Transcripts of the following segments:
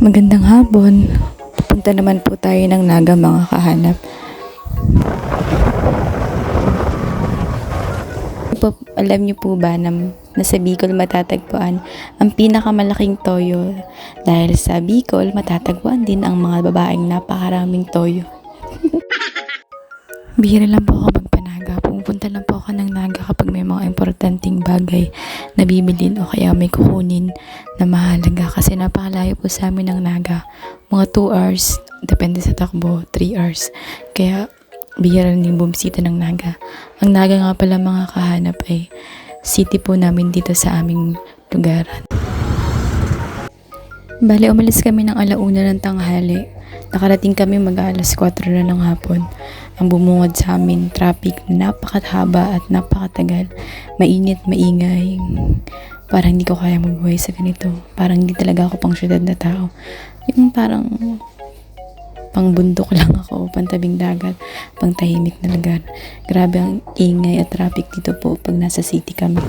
Magandang hapon. Pupunta naman po tayo ng Naga mga kahanap. Po, alam niyo po ba na nasa Bicol matatagpuan ang pinakamalaking toyo dahil sa Bicol matatagpuan din ang mga babaeng napakaraming toyo. Bihira lang po ako magpanaga. Naga kapag may mga importanteng bagay na bibilin o kaya may kukunin na mahalaga kasi napakalayo po sa amin ng naga. Mga 2 hours, depende sa takbo, 3 hours. Kaya bihira yung bumisita ng naga. Ang naga nga pala mga kahanap ay city po namin dito sa aming lugar. Bale, umalis kami ng alauna ng tanghali. Nakarating kami mag alas 4 na ng hapon. Ang bumungad sa amin, traffic na napakahaba at napakatagal. Mainit, maingay. Parang hindi ko kaya magbuhay sa ganito. Parang hindi talaga ako pang syudad na tao. Yung parang pang bundok lang ako, pantabing dagat, pang tahimik na lugar. Grabe ang ingay at traffic dito po pag nasa city kami.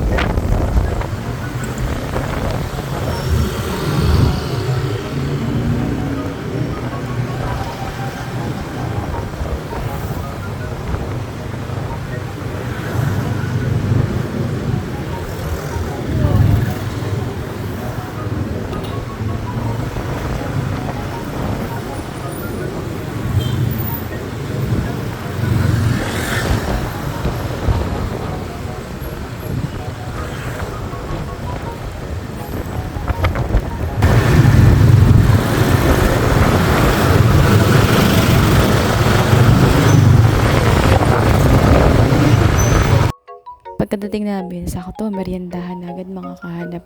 Pagkadating namin, sakto, meriendahan na agad mga kahanap.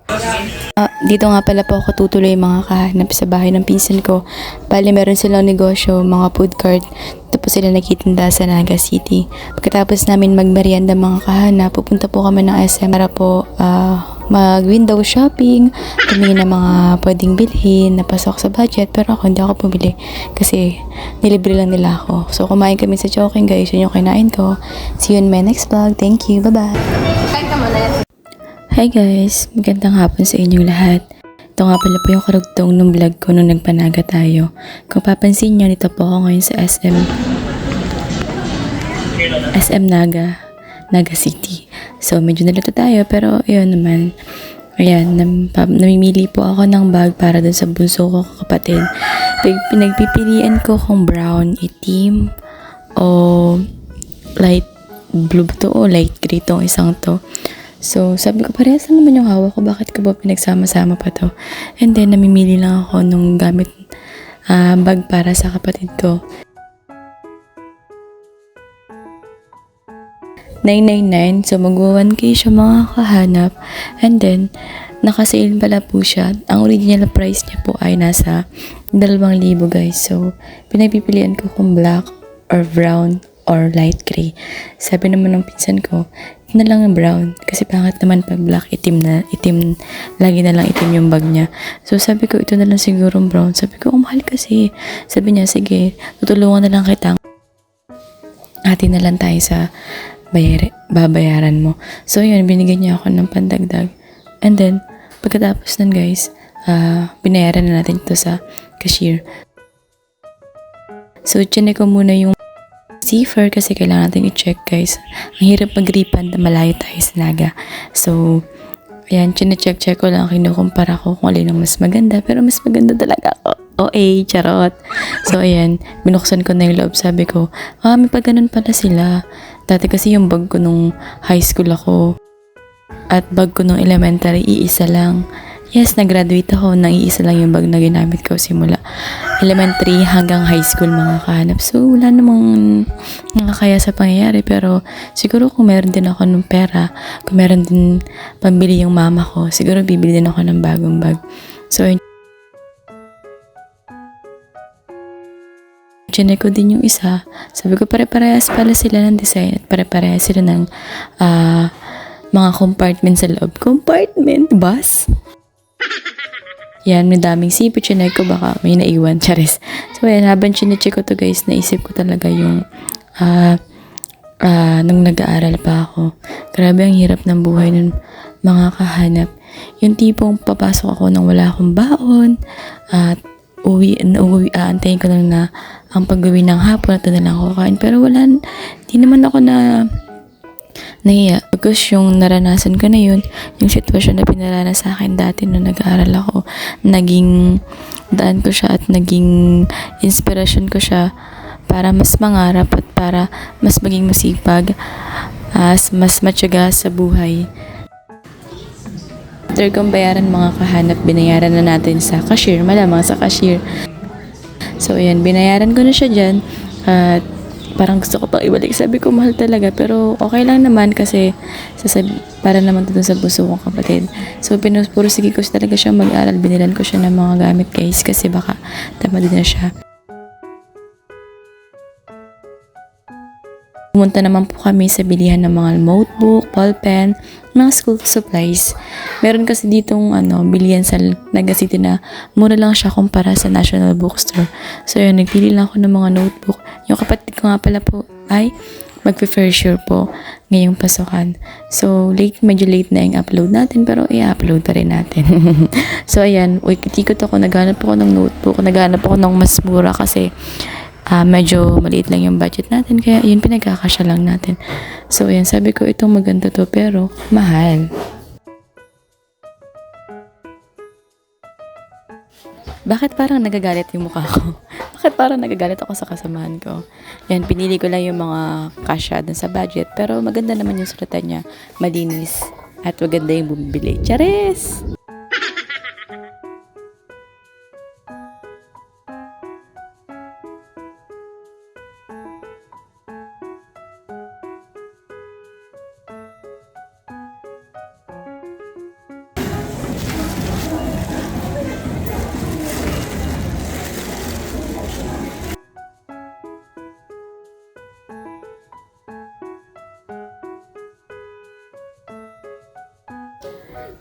Ah, dito nga pala po ako tutuloy mga kahanap sa bahay ng pinsan ko. Bali, meron silang negosyo, mga food cart. Tapos sila nagtitinda sa Naga City. Pagkatapos namin magmerienda mga kahanap, pupunta po kami ng SM para po ah, mag-window shopping, tumingin ng mga pwedeng bilhin, napasok sa budget. Pero ako, hindi ako pumili kasi nilibre lang nila ako. So, kumain kami sa Choking guys. Yun yung kinain ko. See you in my next vlog. Thank you. Bye-bye. Hi guys! Magandang hapon sa inyong lahat. Ito nga pala po yung karugtong ng vlog ko nung nagpanaga tayo. Kung papansin nyo, nito po ako ngayon sa SM SM Naga, Naga City. So, medyo nalito tayo, pero yun naman. Ayan, nam, namimili po ako ng bag para dun sa bunso ko kapatid. Pag pinagpipilian ko kung brown, itim, o light blue to o light gray tong isang to. So, sabi ko, parehas naman yung hawak ko. Bakit ko ba pinagsama-sama pa to? And then, namimili lang ako nung gamit ah, bag para sa kapatid ko. 999. So, magwa 1K siya mga kahanap. And then, nakasale pala po siya. Ang original price niya po ay nasa 2,000 guys. So, pinagpipilian ko kung black or brown or light gray. Sabi naman ng pinsan ko, na lang ang brown. Kasi pangit naman pag black, itim na, itim, lagi na lang itim yung bag niya. So sabi ko, ito na lang siguro brown. Sabi ko, oh, kasi. Sabi niya, sige, tutulungan na lang kita. Hati na lang tayo sa bayari, babayaran mo. So yun, binigyan niya ako ng pandagdag. And then, pagkatapos nun guys, ah binayaran na natin ito sa cashier. So, chinek ko muna yung zipper kasi kailangan natin i-check guys. Ang hirap mag-refund na malayo tayo sa Naga. So, ayan, chinecheck-check ko lang, kinukumpara ko kung alin ang mas maganda. Pero mas maganda talaga ako. OA, charot. So, ayan, binuksan ko na yung loob. Sabi ko, ah, may pa ganun pala sila. Dati kasi yung bag ko nung high school ako at bag ko nung elementary, iisa lang. Yes, nag-graduate ako nang iisa lang yung bag na ginamit ko simula elementary hanggang high school mga kahanap. So, wala namang nakakaya sa pangyayari. Pero, siguro kung meron din ako ng pera, kung meron din pambili yung mama ko, siguro bibili din ako ng bagong bag. So, Chinek ko din yung isa. Sabi ko, pare-parehas pala sila ng design at pare-parehas sila ng ah, mga compartment sa loob. Compartment? Bus? Yan, may daming sipi. Chinek ko baka may naiwan. Charis. So, yan, habang chinecheck ko to guys, naisip ko talaga yung ah, ah, nung nag-aaral pa ako. Grabe ang hirap ng buhay nun mga kahanap. Yung tipong papasok ako nang wala akong baon at uwi, uwi, aantayin ko lang na ang pag-uwi ng hapon at na lang ako kain. Pero wala, di naman ako na nahiya. Because yung naranasan ko na yun, yung sitwasyon na pinaranas sa akin dati nung nag-aaral ako, naging daan ko siya at naging inspirasyon ko siya para mas mangarap at para mas maging masipag, as mas matyaga sa buhay. After kong bayaran mga kahanap, binayaran na natin sa cashier, malamang sa cashier. So, ayan, binayaran ko na siya dyan. At parang gusto ko pang ibalik. Sabi ko, mahal talaga. Pero okay lang naman kasi sasab para naman ito sa puso kong kapatid. So, pinupursige ko talaga siya mag-aral. Binilan ko siya ng mga gamit guys kasi baka tamad na siya. Pumunta naman po kami sa bilihan ng mga notebook, ballpen, mga school supplies. Meron kasi ditong ano, bilihan sa Naga City na mura lang siya kumpara sa National Bookstore. So yun, nagpili lang ako ng mga notebook. Yung kapatid ko nga pala po ay magpe-first year po ngayong pasukan. So, late, medyo late na yung upload natin, pero i-upload pa rin natin. so, ayan, ikot ako, naghanap ako ng notebook, naghanap ako ng mas mura kasi ah medyo maliit lang yung budget natin. Kaya yun, pinagkakasya lang natin. So, ayan, sabi ko, itong maganda to, pero mahal. Bakit parang nagagalit yung mukha ko? Bakit parang nagagalit ako sa kasamahan ko? Yan, pinili ko lang yung mga kasya dun sa budget. Pero maganda naman yung sulatan niya. Malinis. At maganda yung bumibili. Charis!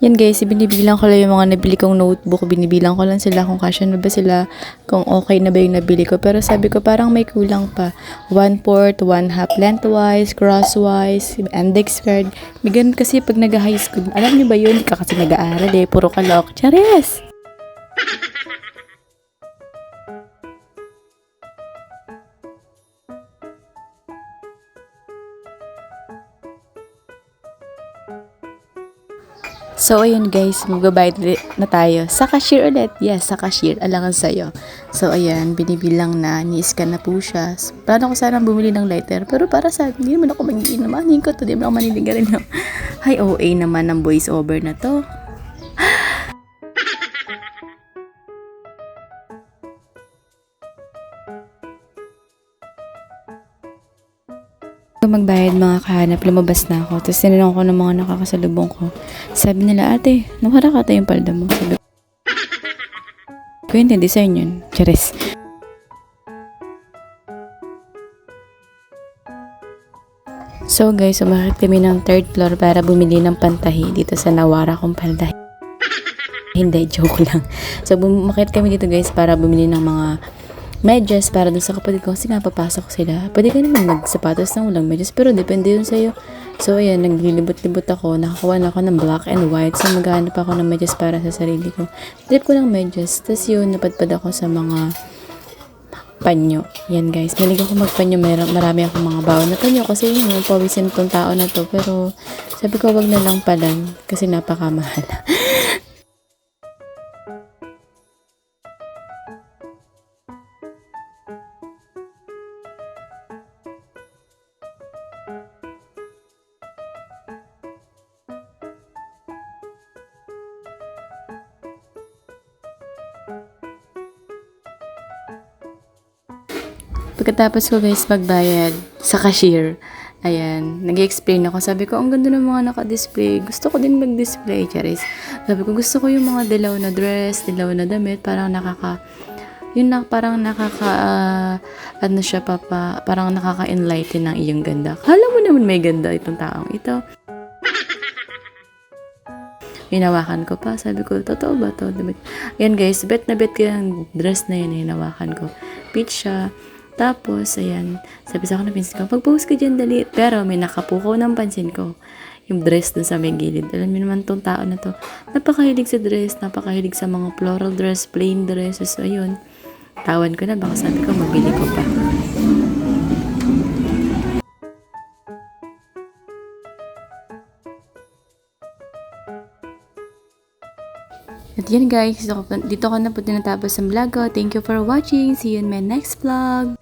Yan guys, binibilang ko lang yung mga nabili kong notebook. Binibilang ko lang sila kung kasya na ba sila, kung okay na ba yung nabili ko. Pero sabi ko parang may kulang pa. One fourth, one half lengthwise, crosswise, index card. May ganun kasi pag nag-high school. Alam niyo ba yun? Ka kasi nag-aaral eh. Puro kalok. Charis! So, ayun guys, magbabayad na tayo. Sa cashier ulit. Yes, sa cashier. Alangan sa'yo. So, ayan, binibilang na. Ni-scan na po siya. Plano ko sana bumili ng lighter. Pero para sa hindi naman ako mag-iinamanin ko to. Di naman ako maniligarin Hi, OA naman ng voice over na to. Kung magbayad mga kahanap, lumabas na ako. Tapos tinanong ko ng mga nakakasalubong ko. Sabi nila, ate, nawara ka yung palda mo. Sabi ko, hindi, design yun. Charis. So guys, umakit kami ng third floor para bumili ng pantahi dito sa nawara kong palda. Hindi, joke lang. So, bumakit kami dito guys para bumili ng mga medyas para dun sa kapatid ko kasi nga papasok sila. Pwede ka naman magsapatos ng walang medyas pero depende yun sa'yo. So ayan, naglilibot-libot ako. Nakakuha na ako ng black and white. So maghanap ako ng medyas para sa sarili ko. Trip ko ng medyas. Tapos yun, napadpad ako sa mga panyo. Yan guys, malig ako magpanyo. Mer- marami akong mga bawon na panyo kasi yun, yung pawisin tong tao na to. Pero sabi ko, wag na lang palan kasi napakamahal. Pagkatapos ko guys magbayad sa cashier, ayan, nag-explain ako. Sabi ko, ang ganda ng mga naka-display. Gusto ko din mag-display, Charis. Sabi ko, gusto ko yung mga dilaw na dress, dilaw na damit, parang nakaka, yun na, parang nakaka, ah, ano siya, papa, parang nakaka-enlighten ng iyong ganda. Kala mo naman may ganda itong taong ito. Hinawakan ko pa. Sabi ko, totoo ba to? Yan guys, bet na bet ko yung dress na yun, hinawakan ko. Peach siya. Tapos, ayan, sabi sa ako ng pinsan ko, pag-post ka dyan, dali. Pero may nakapuko ng pansin ko. Yung dress dun sa may gilid. Alam mo naman tong tao na to. Napakahilig sa dress, napakahilig sa mga floral dress, plain dresses, ayun. tawan ko na, baka sabi ko, mabili ko pa. At yan guys, dito ko, na po tinatapos ang vlog ko. Thank you for watching. See you in my next vlog.